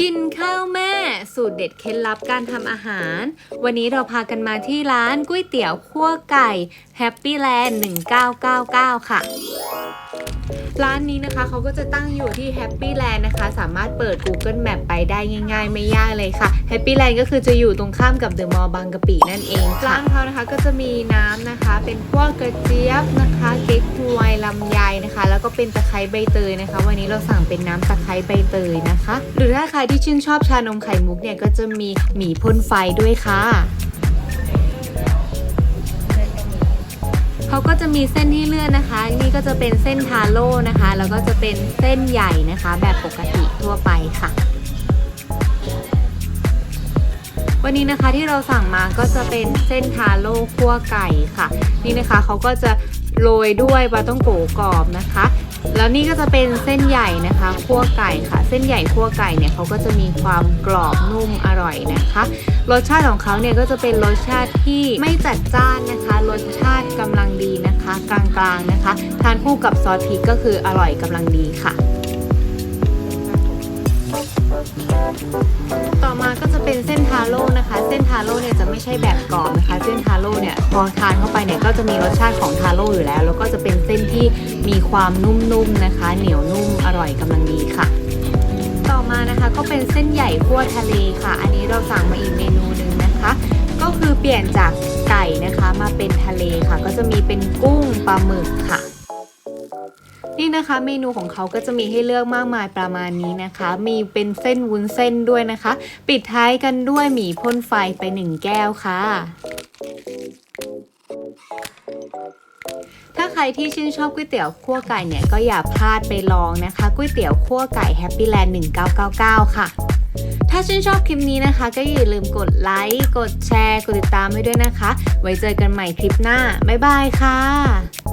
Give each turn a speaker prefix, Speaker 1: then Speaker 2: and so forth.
Speaker 1: กินข้าวแม่สูตรเด็ดเคล็ดลับการทำอาหาร วันนี้เราพากันมาที่ร้านก๋วยเตี๋ยวขั่วไก่แฮปปี้แลนด์1999 ค่ะ ร้านนี้นะคะเขาก็จะตั้งอยู่ที่ Happy Land นะคะ สามารถเปิด Google Map ไปได้ง่ายๆ ไม่ยากเลยค่ะ Happy Land ก็คือจะอยู่ตรงข้ามกับ The Mall บางกะปินั่นเองค่ะร้านเขานะคะก็จะมีน้ำนะคะ เป็นพวกกระเจี๊ยบนะคะเก๊กฮวยลำไยนะคะ แล้วก็เป็นตะไคร้ใบเตยนะคะ วันนี้เราสั่งเป็นน้ำตะไคร้ใบเตยนะคะ หรือถ้าใครที่ชื่นชอบชานมไข่มุกเนี่ยก็จะมีหมี่พ่นไฟด้วยค่ะ จะมีเส้นให้เลือกนะคะ นี่ก็จะเป็นเส้นทาโร่นะคะ แล้วก็จะเป็นเส้นใหญ่นะคะ แบบปกติทั่วไปค่ะ วันนี้นะคะที่เราสั่งมาก็จะเป็นเส้นทาโร่คั่วไก่ค่ะ นี่นะคะเขาก็จะโรยด้วยปลาต้องโกกรอบนะคะ แล้วนี่ก็จะเป็นเส้นใหญ่นะคะคั่วไก่ค่ะ เส้นใหญ่คั่วไก่เนี่ยเขาก็จะมีความกรอบนุ่มอร่อยนะคะ รสชาติของเขาเนี่ยก็จะเป็นรสชาติที่ไม่จัดจ้านนะคะ กลางนะคะ ทานคู่กับซอสพริกก็คืออร่อยกำลังดีค่ะ ต่อมาก็จะเป็นเส้นทาโร่นะคะ เส้นทาโร่เนี่ยจะไม่ใช่แบบกรอบนะคะ เส้นทาโร่เนี่ยพอทานเข้าไปเนี่ยก็จะมีรสชาติของทาโร่อยู่แล้ว แล้วก็จะเป็นเส้นที่มีความนุ่มๆนะคะ เหนียวนุ่มอร่อยกำลังดีค่ะต่อมานะคะก็เป็นเส้นใหญ่คั่วทะเลค่ะ อันนี้เราสั่งมาอีกเมนูหนึ่งนะคะ ก็คือเปลี่ยนจาก ก่นะคะมาเป็นทะเลค่ะ ก็จะมีเป็นกุ้งปลาหมึกค่ะ นี่นะคะเมนูของเขาก็จะมีให้เลือกมากมายประมาณนี้นะคะ มีเป็นเส้นวุ้นเส้นด้วยนะคะ ปิดท้ายกันด้วยหมี่พ่นไฟไปหนึ่งแก้วค่ะถ้าใครที่ชื่นชอบก๋วยเตี๋ยวคั่วไก่เนี่ยก็อย่าพลาดไปลองนะคะก๋วยเตี๋ยวคั่วไก่ Happy Land 1999 ค่ะ ถ้าชื่นชอบคลิปนี้นะคะ ก็อย่าลืมกดไลค์ กดแชร์ กดติดตามให้ด้วยนะคะ ไว้เจอกันใหม่คลิปหน้า บ๊ายบายค่ะ